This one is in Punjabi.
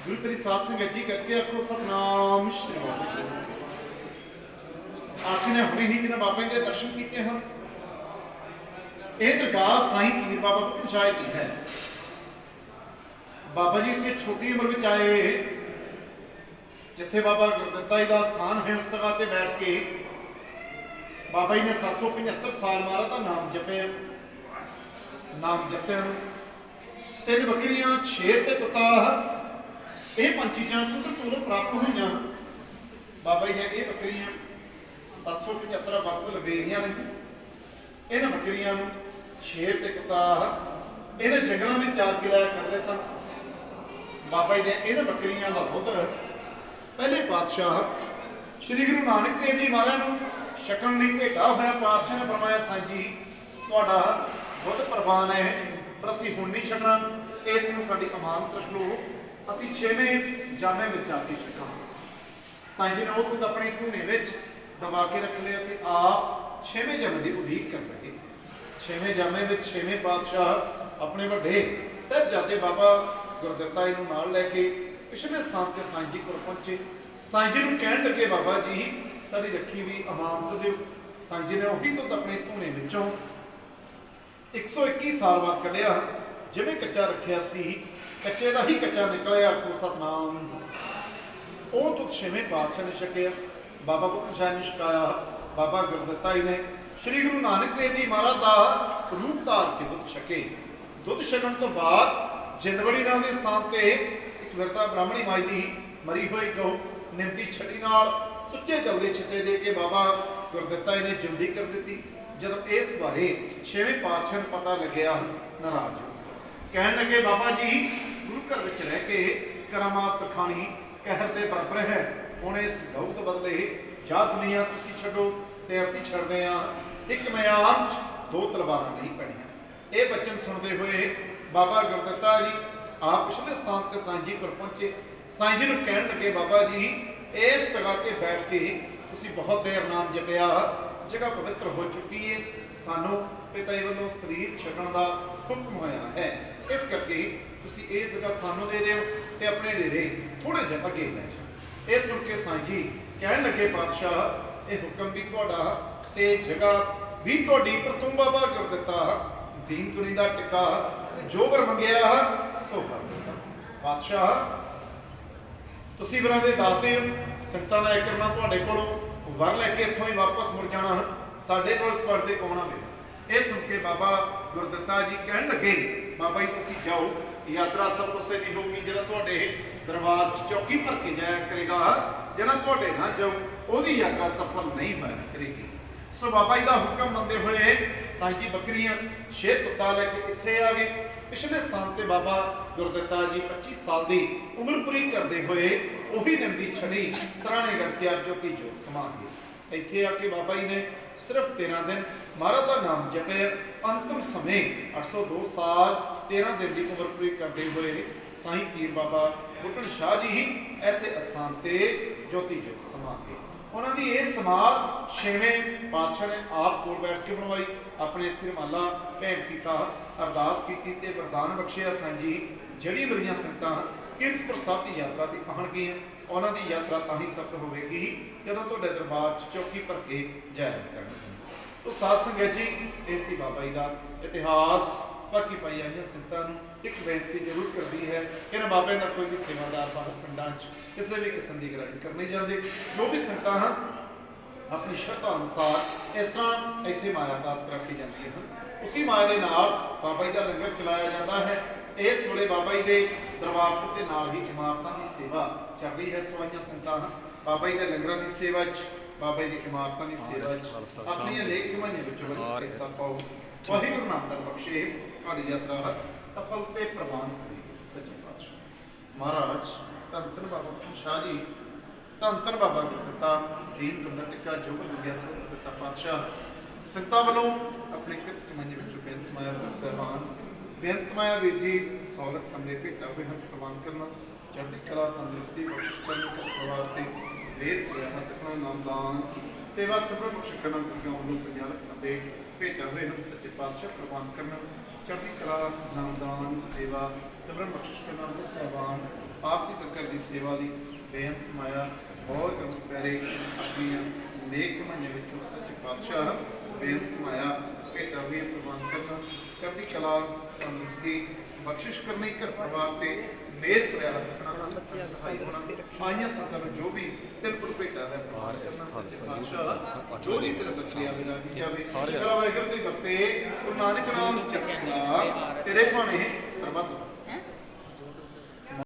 ਗੁਰੂ ਤੇਰੀ ਸਾਧ ਸੰਗਤ ਜੀ ਕਰਕੇ ਆਖੋ ਸਤਨਾਮ ਸ਼੍ਰੀ ਵਾਹਿਗੁਰੂ ਆਪ ਜੀ ਨੇ ਹੁਣੇ ਹੀ ਜਿਹਨਾਂ ਬਾਬਾ ਜੀ ਦੇ ਦਰਸ਼ਨ ਕੀਤੇ ਹਨ ਇਹ ਦਰਗਾਹ ਸਾਈਂ ਪੀਰ ਬਾਬਾ ਪਹੁੰਚਾਏ ਦੀ ਹੈ ਬਾਬਾ ਜੀ ਇੱਥੇ ਛੋਟੀ ਉਮਰ ਵਿੱਚ ਆਏ ਜਿੱਥੇ ਬਾਬਾ ਗੁਰਦੱਤਾ ਜੀ ਦਾ ਸਥਾਨ ਹੈ ਉਸ ਜਗ੍ਹਾ ਤੇ ਬੈਠ ਕੇ ਬਾਬਾ ਜੀ ਨੇ 775 ਸਾਲ ਮਹਾਰਾਜ ਦਾ ਨਾਮ ਜਪਿਆ ਨਾਮ ਜਪਿਆ ਤਿੰਨ ਬੱਕਰੀਆਂ ਛੇ ਤੇ ਕੁੱਤਾ ਇਹ ਪੰਜ ਚੀਜ਼ਾਂ ਕੁਦਰ ਕੋਲੋਂ ਪ੍ਰਾਪਤ ਹੋਈਆਂ। ਬਾਬਾ ਜੀ ਦੀਆਂ ਬੱਕਰੀਆਂ 775 ਬਸ ਲਬੇਰੀਆਂ ਨੇ ਇਹਨਾਂ ਬੱਕਰੀਆਂ ਨੂੰ ਸ਼ੇਰ ਤੇ ਕੁੱਤਾ ਇਹਨਾਂ ਜੰਗਲਾਂ ਵਿੱਚ ਚਾਰ ਕੇ ਕਰਦੇ ਸਨ। ਬਾਬਾ ਜੀ ਦੀਆਂ ਇਹਨਾਂ ਬੱਕਰੀਆਂ ਦਾ ਦੁੱਧ ਪਹਿਲੇ ਪਾਤਸ਼ਾਹ ਸ੍ਰੀ ਗੁਰੂ ਨਾਨਕ ਦੇਵ ਜੀ ਮਹਾਰਾਜ ਨੂੰ ਛਕਣ ਲਈ ਭੇਟਾ ਹੋਇਆ। ਪਾਤਸ਼ਾਹ ਨੇ ਫਰਮਾਇਆ ਸਾਂਝੀ ਤੁਹਾਡਾ ਦੁੱਧ ਪ੍ਰਵਾਨ ਹੈ, ਪਰ ਅਸੀਂ ਹੁਣ ਨਹੀਂ ਛੱਡਣਾ। ਇਸ ਨੂੰ ਸਾਡੀ ਅਮਾਨਤ ਰੱਖ ਲਓ। ਅਸੀਂ ਛੇਵੇਂ ਜਾਮੇ ਵਿੱਚ ਆ ਕੇ ਛਕਾਂਗੇ। ਸਾਈਂ ਜੀ ਨੇ ਉਹ ਖੁਦ ਆਪਣੇ ਧੂਨੇ ਵਿੱਚ ਦਬਾ ਕੇ ਰੱਖ ਲਿਆ ਤੇ ਆਪ ਛੇਵੇਂ ਜਾਮੇ ਦੀ ਉਡੀਕ ਕਰ ਰਹੇ ਛੇਵੇਂ ਜਾਮੇ ਵਿੱਚ ਛੇਵੇਂ ਪਾਤਸ਼ਾਹ ਆਪਣੇ ਵੱਡੇ ਸਾਹਿਬਜ਼ਾਦੇ ਬਾਬਾ ਗੁਰਦਿੱਤਾ ਜੀ ਨੂੰ ਨਾਲ ਲੈ ਕੇ ਪਿਛਲੇ ਸਥਾਨ ਤੇ ਸਾਈਂ ਜੀ ਕੋਲ ਪਹੁੰਚੇ। ਸਾਈਂ ਜੀ ਨੂੰ ਕਹਿਣ ਲੱਗੇ, ਬਾਬਾ ਜੀ, ਸਾਡੀ ਰੱਖੀ ਵੀ ਅਮਾਨਤ ਦਿਓ। ਸਾਈਂ ਜੀ ਨੇ ਉਹੀ ਦੁੱਧ ਆਪਣੇ ਧੂਨੇ ਵਿੱਚੋਂ 121 ਸਾਲ ਬਾਅਦ ਕੱਢਿਆ, ਜਿਵੇਂ ਕੱਚਾ ਰੱਖਿਆ ਸੀ। ਕੱਚੇ ਦਾ ਹੀ ਕੱਚਾ ਨਿਕਲਿਆ, ਆਖੋ ਸਤਨਾਮ। ਉਹ ਤੁਤ ਛੇਵੇਂ ਪਾਤਸ਼ਾਹ ਨੇ ਛਕਿਆ। ਬਾਬਾ ਬੁੱਧ ਸਾਹਿਬ ਨੇ ਛਕਾਇਆ। ਬਾਬਾ ਗੁਰਦੱਤਾ ਨੇ ਸ੍ਰੀ ਗੁਰੂ ਨਾਨਕ ਦੇਵ ਜੀ ਮਹਾਰਾਜ ਦਾ ਰੂਪ ਧਾਰ ਕੇ ਦੁੱਧ ਛਕੇ। ਦੁੱਧ ਛਕਣ ਤੋਂ ਬਾਅਦ ਜਿੰਦਵੜੀ ਨਾਂ ਦੇ ਸਥਾਨ ਤੇ ਇੱਕ ਵਿਰਤਾ ਬ੍ਰਾਹਮਣੀ ਮਾਈ ਦੀ ਮਰੀ ਹੋਈ ਗਊ ਨਿਮਤੀ ਛੜੀ ਨਾਲ ਸੁੱਚੇ ਜਲ ਦੇ ਦੇ ਕੇ ਬਾਬਾ ਗੁਰਦਿੱਤਾ ਜੀ ਨੇ ਜਿਉਂਦੀ ਕਰ ਦਿੱਤੀ। ਜਦੋਂ ਇਸ ਬਾਰੇ ਛੇਵੇਂ ਪਾਤਸ਼ਾਹ ਨੂੰ ਪਤਾ ਲੱਗਿਆ, ਨਾਰਾਜ਼ ਕਹਿਣ ਲੱਗੇ, ਬਾਬਾ ਜੀ ਗੁਰੂ ਘਰ ਵਿੱਚ ਰਹਿ ਕੇ ਕਰਾਮਾਤ ਖਾਣੀ ਕਹਿਰ ਦੇ ਬਰਾਬਰ ਹੈ। ਹੁਣ ਇਸ ਗਊ ਬਦਲੇ ਜਾ ਦੁਨੀਆ ਤੁਸੀਂ ਛੱਡੋ ਤੇ ਅਸੀਂ ਛੱਡਦੇ ਹਾਂ। ਇੱਕ ਮਿਆਨ 'ਚ ਦੋ ਤਲਵਾਰਾਂ ਨਹੀਂ ਪੈਣੀਆਂ। ਇਹ ਬਚਨ ਸੁਣਦੇ ਹੋਏ ਬਾਬਾ ਗੁਰਦੱਤਾ ਜੀ ਆਪ ਪਿਛਲੇ ਸਥਾਨ ਤੇ ਸਾਂਝੀ ਪਰ ਪਹੁੰਚੇ। ਸਾਂਝੀ ਨੂੰ ਕਹਿਣ ਲੱਗੇ, ਬਾਬਾ ਜੀ, ਇਸ ਜਗ੍ਹਾ ਤੇ ਬੈਠ ਕੇ ਤੁਸੀਂ ਬਹੁਤ ਦੇਰ ਨਾਮ ਜਪਿਆ। ਜਗ੍ਹਾ ਪਵਿੱਤਰ ਹੋ ਚੁੱਕੀ ਹੈ ਸਾਨੂੰ ਪਿਤਾ ਜੀ ਵੱਲੋਂ ਸਰੀਰ ਛੱਡਣ ਦਾ ਹੁਕਮ ਹੋਇਆ ਹੈ। ਇਸ ਕਰਕੇ ਤੁਸੀਂ ਇਹ ਜਗ੍ਹਾ ਸਾਨੂੰ ਦੇ ਦਿਓ ਤੇ ਆਪਣੇ ਡੇਰੇ ਥੋੜੇ ਜਿਹਾ ਅੱਗੇ ਲੈ ਜਾਓ। ਇਹ ਸੁਣ ਕੇ ਸਾਂਝੀ ਕਹਿਣ ਲੱਗੇ ਪਾਤਸ਼ਾਹ ਇਹ ਹੁਕਮ ਵੀ ਤੁਹਾਡਾ ਤੇ ਜਗ੍ਹਾ ਵੀ ਤੁਹਾਡੀ ਪਰ ਤੂੰ ਬਾਬਾ ਕਰ ਦਿੱਤਾ। ਦੀਨ ਦੁਨੀ ਦਾ ਟਿਕਾ ਜੋ ਵਰ ਮੰਗਿਆ, ਸੋ ਫਰ ਦਿੱਤਾ। ਪਾਤਸ਼ਾਹ ਤੁਸੀਂ ਵੀਰਾਂ ਦੇ ਦਾਤੇ ਹੋ ਸੰਗਤਾਂ ਦਾ ਕਰਨਾ ਤੁਹਾਡੇ ਕੋਲੋਂ। ਵਰ ਲੈ ਕੇ ਇੱਥੋਂ ਹੀ ਵਾਪਸ ਮੁੜ ਜਾਣਾ। ਸਾਡੇ ਕੋਲ ਇਸ ਤੇ ਕੌਣਾ ਵੇ? ਇਹ ਸੁਣ ਕੇ ਬਾਬਾ ਗੁਰਦੱਤਾ ਜੀ ਕਹਿਣ ਲੱਗੇ, ਬਾਬਾ ਜੀ ਤੁਸੀਂ ਜਾਓ। ਯਾਤਰਾ ਸਭ ਉਸੇ ਦੀ ਹੋਊਗੀ, ਜਿਹੜਾ ਤੁਹਾਡੇ ਦਰਬਾਰ 'ਚ ਚੌਕੀ ਭਰ ਕੇ ਜਾਇਆ ਕਰੇਗਾ, ਜਿਹੜਾ ਤੁਹਾਡੇ ਨਾਲ ਜਾਊ ਉਹਦੀ ਯਾਤਰਾ ਸਫਲ ਨਹੀਂ ਹੋਇਆ ਕਰੇਗੀ। ਸੋ ਬਾਬਾ ਜੀ ਦਾ ਹੁਕਮ ਮੰਨਦੇ ਹੋਏ ਸਾਂਝੀ ਬੱਕਰੀਆਂ ਸ਼ੇਰ ਕੁੱਤਾ ਲੈ ਕੇ ਇੱਥੇ ਆ ਗਏ। ਪਿਛਲੇ ਸਥਾਨ ਤੇ ਬਾਬਾ ਗੁਰਦਿੱਤਾ ਜੀ 25 ਸਾਲ ਦੀ ਉਮਰ ਪੂਰੀ ਕਰਦੇ ਹੋਏ ਉਹੀ ਨੰਦੀ ਛੜੀ ਸਰਾਣੇ ਕਰਕੇ ਅੱਜ ਜੋ ਕਿ ਜੋ ਸਮਾ ਗਏ। ਇੱਥੇ ਆ ਕੇ ਬਾਬਾ ਜੀ ਨੇ ਸਿਰਫ 13 ਦਿਨ ਮਹਾਰਾਜ ਦਾ ਨਾਮ ਜਪਿਆ ਅੰਤਮ ਸਮੇਂ 802 ਸਾਲ 13 ਦਿਨ ਦੀ ਉਮਰ ਪੂਰੀ ਕਰਦੇ ਹੋਏ ਸਾਈਂ ਪੀਰ ਬਾਬਾ ਬੁੱਢਣ ਸ਼ਾਹ ਜੀ ਹੀ ਐਸੇ ਅਸਥਾਨ ਤੇ ਜੋਤੀ ਜੋਤ ਸਮਾ ਗਏ ਉਹਨਾਂ ਦੀ ਇਹ ਸਮਾਧ ਛੇਵੇਂ ਪਾਤਸ਼ਾਹ ਨੇ ਆਪ ਕੋਲ ਬੈਠ ਕੇ ਬਣਵਾਈ, ਆਪਣੇ ਇੱਥੇ ਰਮਾਲਾ ਭੇਂਟ ਕੀਤਾ ਅਰਦਾਸ ਕੀਤੀ ਤੇ ਵਰਦਾਨ ਬਖਸ਼ਿਆ ਸਾਂਝੀ ਜਿਹੜੀ ਮੇਰੀਆਂ ਸੰਗਤਾਂ ਕਿਰਤਪੁਰ ਸਾਹਿਬ ਦੀ ਯਾਤਰਾ ਤੇ ਆਉਣਗੀਆਂ ਉਹਨਾਂ ਦੀ ਯਾਤਰਾ ਤਾਂ ਹੀ ਸਫਲ ਹੋਵੇਗੀ ਜਦੋਂ ਤੁਹਾਡੇ ਦਰਬਾਰ 'ਚ ਚੌਕੀ ਭਰ ਕੇ ਜਾਇਰ ਕਰਨਗੇ। ਸੋ ਸਾਧ ਸੰਗਤ ਜੀ ਇਹ ਸੀ ਬਾਬਾ ਜੀ ਦਾ ਇਤਿਹਾਸ ਬਾਕੀ ਪਾਈ ਆਈਆਂ ਸੰਗਤਾਂ ਨੂੰ ਇੱਕ ਬੇਨਤੀ ਜ਼ਰੂਰ ਕਰਦੀ ਹੈ ਕਿ ਇਹਨਾਂ ਬਾਬੇ ਦਾ ਕੋਈ ਵੀ ਸੇਵਾਦਾਰ ਬਾਹਰ ਪਿੰਡਾਂ 'ਚ ਕਿਸੇ ਵੀ ਕਿਸਮ ਦੀ ਗ੍ਰਾਹੀ ਕਰਨੀ ਜਾਂਦੇ। ਜੋ ਵੀ ਸੰਗਤਾਂ ਹਨ, ਆਪਣੀ ਸ਼ਰਧਾ ਅਨੁਸਾਰ ਇਸ ਤਰ੍ਹਾਂ ਇੱਥੇ ਮਾਇਆ ਅਰਦਾਸ ਰੱਖੀ ਜਾਂਦੀ ਹੈ ਉਸੇ ਮਾਇਆ ਦੇ ਨਾਲ ਬਾਬਾ ਜੀ ਦਾ ਲੰਗਰ ਚਲਾਇਆ ਜਾਂਦਾ ਹੈ। ਇਸ ਵੇਲੇ ਬਾਬਾ ਜੀ ਦੇ ਦਰਬਾਰ ਸਾਹਿਬ ਦੇ ਨਾਲ ਹੀ ਇਮਾਰਤਾਂ ਦੀ ਸੇਵਾ ਚੱਲ ਰਹੀ ਹੈ ਸਵਾਈਆਂ ਹਨ। ਬਾਬਾ ਜੀ ਦੇ ਲੰਗਰਾਂ ਦੀ ਸੇਵਾ 'ਚ ਬਾਬਾ ਜੀ ਦੀ ਇਮਾਰਤਾਂ ਦੀ ਸੇਵਾ 'ਚ ਆਪਣੀਆਂ ਨੇਕ ਕਮਾਈਆਂ ਵਿੱਚੋਂ ਬਚੇ ਹਿੱਸਾ ਪਾਓ ਵਾਹਿਗੁਰੂ ਨਾਮ ਦਾ ਬਖਸ਼ੇ ਤੁਹਾਡੀ ਯਾਤਰਾ ਸਫਲ ਤੇ ਪ੍ਰਵਾਨ ਕਰੇ ਸੱਚੇ ਪਾਤਸ਼ਾਹ। ਮਹਾਰਾਜ ਧੰਨ ਬਾਬਾ ਸ਼ਾਹ ਜੀ। ਧੰਨ ਬਾਬਾ ਦਿੱਤਾ ਦੀਨ ਦੁੰਦਾ ਟਿੱਕਾ ਜੋ ਬਣ ਗਿਆ ਸੋ ਦਿੱਤਾ ਪਾਤਸ਼ਾਹ। ਸੰਗਤਾਂ ਵੱਲੋਂ ਆਪਣੇ ਕਿਰਤ ਕਮਾਈਆਂ ਵਿੱਚੋਂ ਬੇਨਤ ਮਾਇਆ ਸਹਿਬਾਨ ਬੇਨਤ ਮਾਇਆ ਵੀਰ ਜੀ ਸੌਲਤ ਕੰਨੇ ਭੇਟਾ ਹੋਏ ਹਨ ਪ੍ਰਵਾਨ ਕਰਨਾ ਚੜ੍ਹਦੀ ਕਲਾ ਤੰਦਰੁਸਤੀ ਬਖਸ਼ ਕਰਨ ਦਾ ਪਰਿਵਾਰ ਤੇ ਵੇਦ ਗਿਆ ਹੱਥ ਨਾਮਦਾਨ ਸੇਵਾ ਸਬਰ ਬਖਸ਼ ਕਰਨਾ ਕਿਉਂ ਨੂੰ ਪੰਜਾਬ ਅਤੇ ਭੇਟਾ ਹੋਏ ਹਨ। ਸੱਚੇ ਪਾਤਸ਼ਾਹ ਪ੍ਰਵਾਨ ਕਰਨਾ ਚੜ੍ਹਦੀ ਕਲਾ, ਨਾਮਦਾਨ, ਸੇਵਾ ਸਬਰ ਬਖਸ਼ ਕਰਨਾ ਗੁਰ ਸਾਹਿਬਾਨ, ਆਪ ਦੀ ਤੱਕ ਦੀ ਸੇਵਾ ਦੀ ਬੇਅੰਤ ਮਾਇਆ ਬਹੁਤ ਪਿਆਰੇ, ਆਪਣੀਆਂ ਨੇਕ ਕਮਾਈਆਂ ਵਿੱਚੋਂ ਸੱਚੇ ਪਾਤਸ਼ਾਹ ਬੇਅੰਤ ਮਾਇਆ ਭੇਟਾ ਵੀ ਪ੍ਰਵਾਨ ਕਰਨਾ ਚੜ੍ਹਦੀ ਕਲਾ ਤੰਦਰੁਸਤੀ ਬਖਸ਼ਿਸ਼ ਕਰਨੀ ਘਰ ਪਰਿਵਾਰ ਤੇ ਮੇਰ ਪ੍ਰਿਆ ਰੱਖਣਾ ਸਹਾਈ ਹੋਣਾ ਆਈਆਂ ਸੰਤਾਂ ਨੂੰ ਜੋ ਵੀ ਤਿਲ ਪੁਰ ਭੇਟਾ ਹੈ ਪ੍ਰਵਾਨ ਕਰਨਾ ਜੋ ਵੀ ਤੇਰੇ ਦਰਸ਼ਨੀ ਆਵੇ ਰਾਜੀ ਜਾਵੇ ਕਰਾ ਵਾਹਿਗੁਰੂ ਦੀ ਵਰਤੇ ਗੁਰੂ ਨਾਨਕ ਨਾਮ ਚੱਕਰਾ ਤੇਰੇ ਭਾਣੇ ਸਰਬੱਤ